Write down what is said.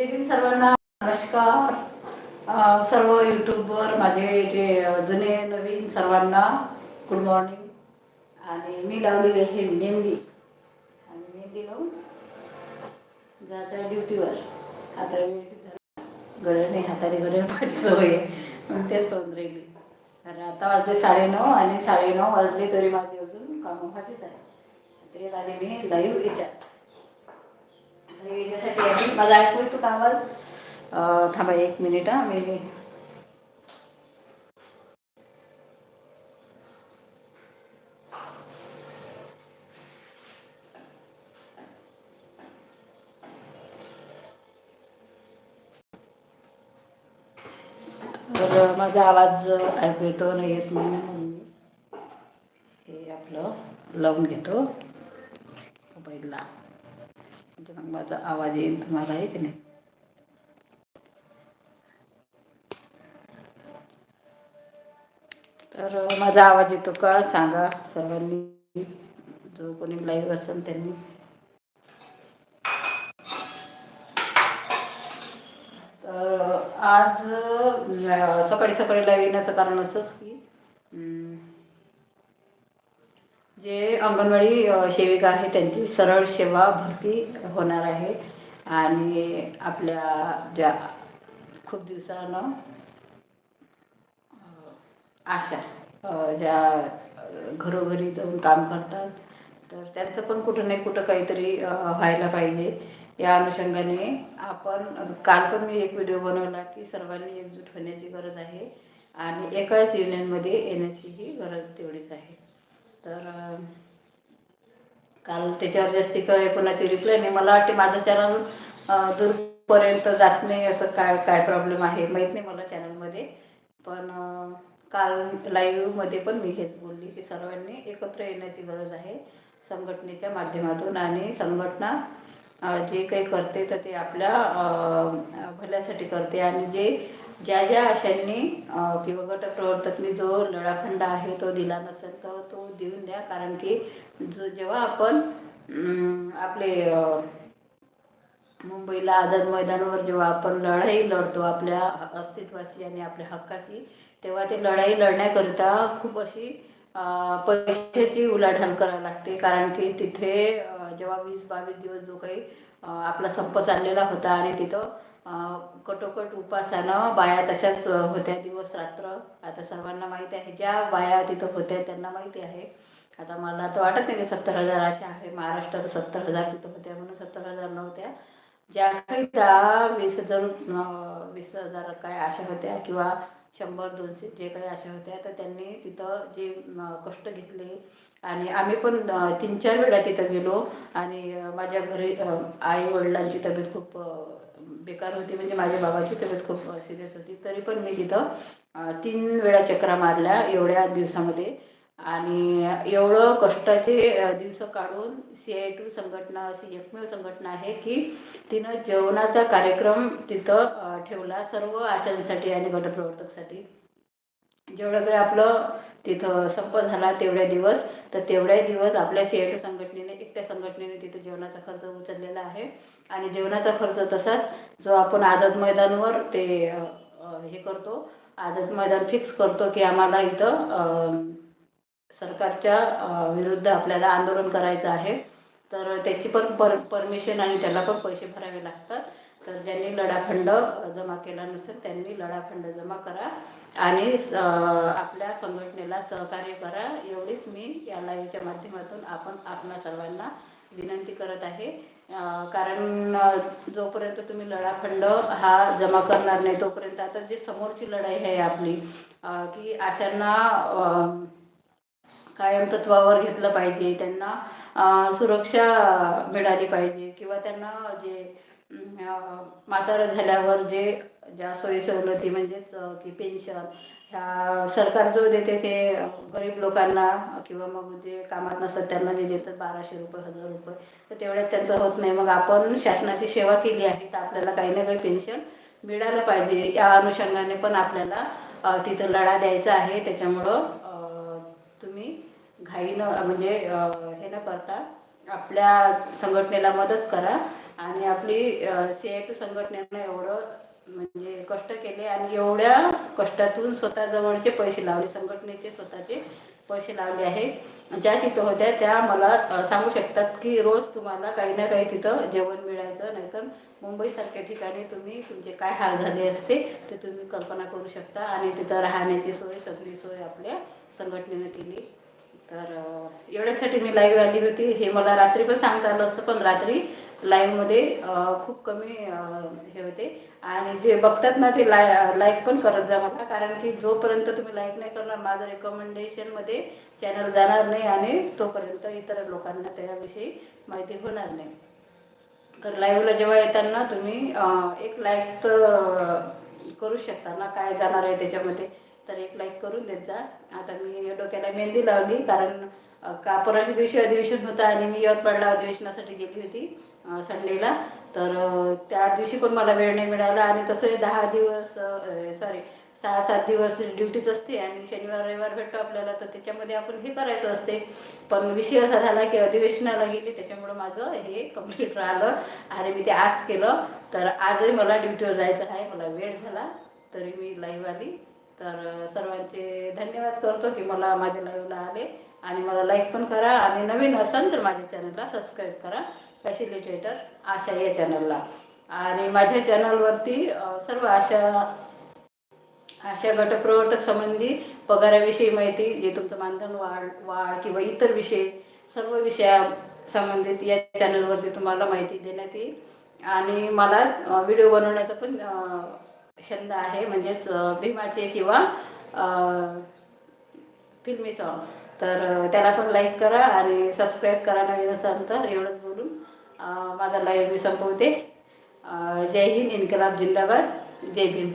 जय भीम सर्वांना नमस्कार. सर्व यूट्यूबवर माझे जे जुने नवीन सर्वांना गुड मॉर्निंग आणि मी लावलेली आहे मेहंदी. आणि मेहंदी लावून जायचं ड्युटीवर. आता गडळणे हाताने गडळ माझी सवय आहे. मग तेच करून राहिली. कारण आता वाजले साडेनऊ आणि साडेनऊ वाजले तरी माझी अजून कामं माझीच आहे. ते आले मी लाईव्ह विचार याच्यासाठी आली माझा ऐकू येतो का आवाज अं, थांबा एक मिनिट हा. मी तर माझा आवाज ऐकू येतो नाही येत म्हणून हे आपलं लावून घेतो. मोबाईलला. म्हणजे मग माझा आवाज येईल तुम्हाला आहे की नाही? तर माझा आवाज येतो का? सांगा सर्वांनी. जो कोणी लाईव्ह असेल त्यांनी. तर आज सकाळी सकाळी लाईव्ह येण्याचं कारण असंच की जे अंगणवाडी सेविका आहे त्यांची सरळ सेवा भरती होणार आहे. आणि आपल्या ज्या खूप दिवसानं आशा ज्या घरोघरी जाऊन काम करतात तर त्यांचं पण कुठं नाही कुठं काहीतरी व्हायला पाहिजे. या अनुषंगाने आपण काल पण मी एक व्हिडिओ बनवला की सर्वांनी एकजूट होण्याची गरज आहे आणि एकाच युनियनमध्ये येण्याचीही गरज तेवढीच आहे. तर काल त्याच्यावर जास्ती काय कोणाची रिप्लाय नाही. मला वाटते माझं चॅनल दूरपर्यंत जात नाही असं काय काय प्रॉब्लेम आहे माहीत नाही मला चॅनलमध्ये पण काल लाईव्हमध्ये पण मी हेच बोलली की सर्वांनी एकत्र येण्याची गरज आहे संघटनेच्या माध्यमातून आणि संघटना जे काही करते तर ते आपल्या भल्यासाठी करते. आणि जे ज्या ज्या आशांनी किंवा गटप्रवर्तकनी जो लढाखंड आहे तो दिला नसेल करायचा कारण की जो जेव्हा आपण अं, आपले मुंबईला आझाद मैदानावर जेव्हा आपण लढाई लढतो आपल्या अस्तित्वाची आणि आपल्या हक्काची तेव्हा ती लढाई लढण्याकरिता खूप अशी पैशाची उलाढाल करावी लागते. कारण की तिथे जेव्हा वीस बावीस दिवस जो काही आपला संप चाललेला होता आणि तिथं कटोकट उपासानं बाया तशाच होत्या. दिवस रात्र आता सर्वांना माहिती आहे. ज्या बाया तिथं होत्या त्यांना माहिती आहे. आता मला तर वाटत नाही की सत्तर हजार अशा आहे. महाराष्ट्रात सत्तर हजार तिथं होत्या म्हणून सत्तर हजार नव्हत्या. ज्या काही दहा वीस हजार वीस हजार काय अशा होत्या किंवा शंभर दोनशे जे काही अशा होत्या तर त्यांनी तिथं जे कष्ट घेतले. आणि आम्ही पण तीन चार वेळा तिथं गेलो. आणि माझ्या घरी आई वडिलांची तब्येत खूप बेकार होती. म्हणजे माझ्या बाबाची तब्येत खूप सिरियस होती. तरी पण मी तिथं तीन वेळा चक्रा मारल्या एवढ्या दिवसामध्ये. आणि एवढं कष्टाचे दिवस काढून सी आय टू संघटना अशी एकमेव संघटना आहे की तिनं जेवणाचा कार्यक्रम तिथं ठेवला सर्व आशांसाठी आणि गटप्रवर्तकसाठी. जेवढं काही आपलं तिथं संप झाला तेवढे दिवस तर तेवढ्या दिवस आपल्या सी आय टू संघटनेने एकट्या संघटनेने तिथं जेवणाचा खर्च उचललेला आहे. आणि जेवणाचा खर्च तसाच जो आपण आझाद मैदानवर ते हे करतो आझाद मैदान फिक्स करतो की आम्हाला इथं सरकारच्या विरुद्ध आपल्याला आंदोलन करायचं आहे. तर त्याची पण पर परमिशन आणि त्याला पण पैसे भरावे लागतात. तर ज्यांनी लढाखंड जमा केला नसेल त्यांनी लढाखंड जमा करा आणि स- आपल्या संघटनेला सहकार्य करा. एवढीच मी या लाईव्हच्या माध्यमातून आपण आपणा सर्वांना विनंती करत आहे. कारण जोपर्यंत तुम्ही लढाखंड हा जमा करणार नाही तोपर्यंत आता जी समोरची लढाई आहे आपली की अशांना कायम तत्वावर घेतलं पाहिजे. त्यांना सुरक्षा मिळाली पाहिजे. किंवा त्यांना जे म्हातारा झाल्यावर जे ज्या सोयी सवलती म्हणजेच की पेन्शन ह्या सरकार जो देते ते गरीब लोकांना किंवा मग जे कामात नसतात त्यांना जे देतात बाराशे रुपये हजार रुपये तर तेवढ्यात त्यांचं होत नाही. मग आपण शासनाची सेवा केली आहे तर आपल्याला काही ना काही पेन्शन मिळालं पाहिजे. या अनुषंगाने पण आपल्याला तिथं लढा द्यायचा आहे. त्याच्यामुळं काही न म्हणजे हे न करता आपल्या संघटनेला मदत करा आणि आपली सी आय टू संघटनेनं एवढं म्हणजे कष्ट केले आणि एवढ्या कष्टातून स्वतः जवळचे पैसे लावले संघटनेचे स्वतःचे पैसे लावले आहे. ज्या तिथं होत्या त्या मला सांगू शकतात की रोज तुम्हाला काही ना काही तिथं जेवण मिळायचं नाहीतर मुंबईसारख्या ठिकाणी तुम्ही तुमचे काय हाल झाले असते ते तुम्ही कल्पना करू शकता. आणि तिथं राहण्याची सोय सगळी सोय आपल्या संघटनेनं केली. तर एवढ्यासाठी मी लाईव्ह आली होती. हे मला रात्री पण सांगता आलं असतं पण रात्री लाईव्हमध्ये खूप कमी हे होते. आणि जे बघतात ना ते लाय लाईक पण करत जा मला कारण की जोपर्यंत तुम्ही लाईक नाही करणार माझं रेकमेंडेशनमध्ये चॅनल जाणार नाही आणि तोपर्यंत इतर लोकांना त्याविषयी माहिती होणार नाही. तर लाईव्हला जेव्हा येताना तुम्ही एक लाईक तर करू शकता ना काय जाणार आहे त्याच्यामध्ये. तर एक लाईक करून देत जा. आता मी डोक्याला मेहंदी लावली कारण अं, का परवाच्या दिवशी अधिवेशन होतं आणि मी यवतमाळला अधिवेशनासाठी गेली होती संडेला. तर त्या दिवशी पण मला वेळ नाही मिळाला आणि तसं दहा दिवस सॉरी सहा सात दिवस ड्युटीच असते आणि शनिवार रविवार भेटतो आपल्याला तर त्याच्यामध्ये आपण हे करायचं असते. पण विषय असा झाला की अधिवेशनाला गेली त्याच्यामुळं माझं हे कंप्लीट राहिलं आणि मी ते आज केलं. तर आजही मला ड्युटीवर जायचं आहे मला वेळ झाला तरी मी लाईव्ह आली. तर सर्वांचे धन्यवाद करतो की मला माझ्या लाईव्हला आले. आणि मला लाईक पण करा आणि नवीन असाल तर माझ्या चॅनलला सबस्क्राईब करा. फॅसिलिटेटर आशा या चॅनलला आणि माझ्या चॅनलवरती सर्व आशा अशा गटप्रवर्तक संबंधी पगाराविषयी माहिती जे तुमचं मानधन वाढ वाढ किंवा इतर विषय सर्व विषया संबंधित या चॅनलवरती तुम्हाला माहिती देण्यात येईल. आणि मला व्हिडिओ बनवण्याचा पण छंद आहे म्हणजेच भीमाचे किंवा फिल्मी सॉन्ग तर त्याला पण लाईक करा आणि सबस्क्राईब करा नवीन असाल तर एवढंच बोलून माझा लाईव्ह मी संपवते. जय हिंद इन्कलाब जिंदाबाद. जय भीम.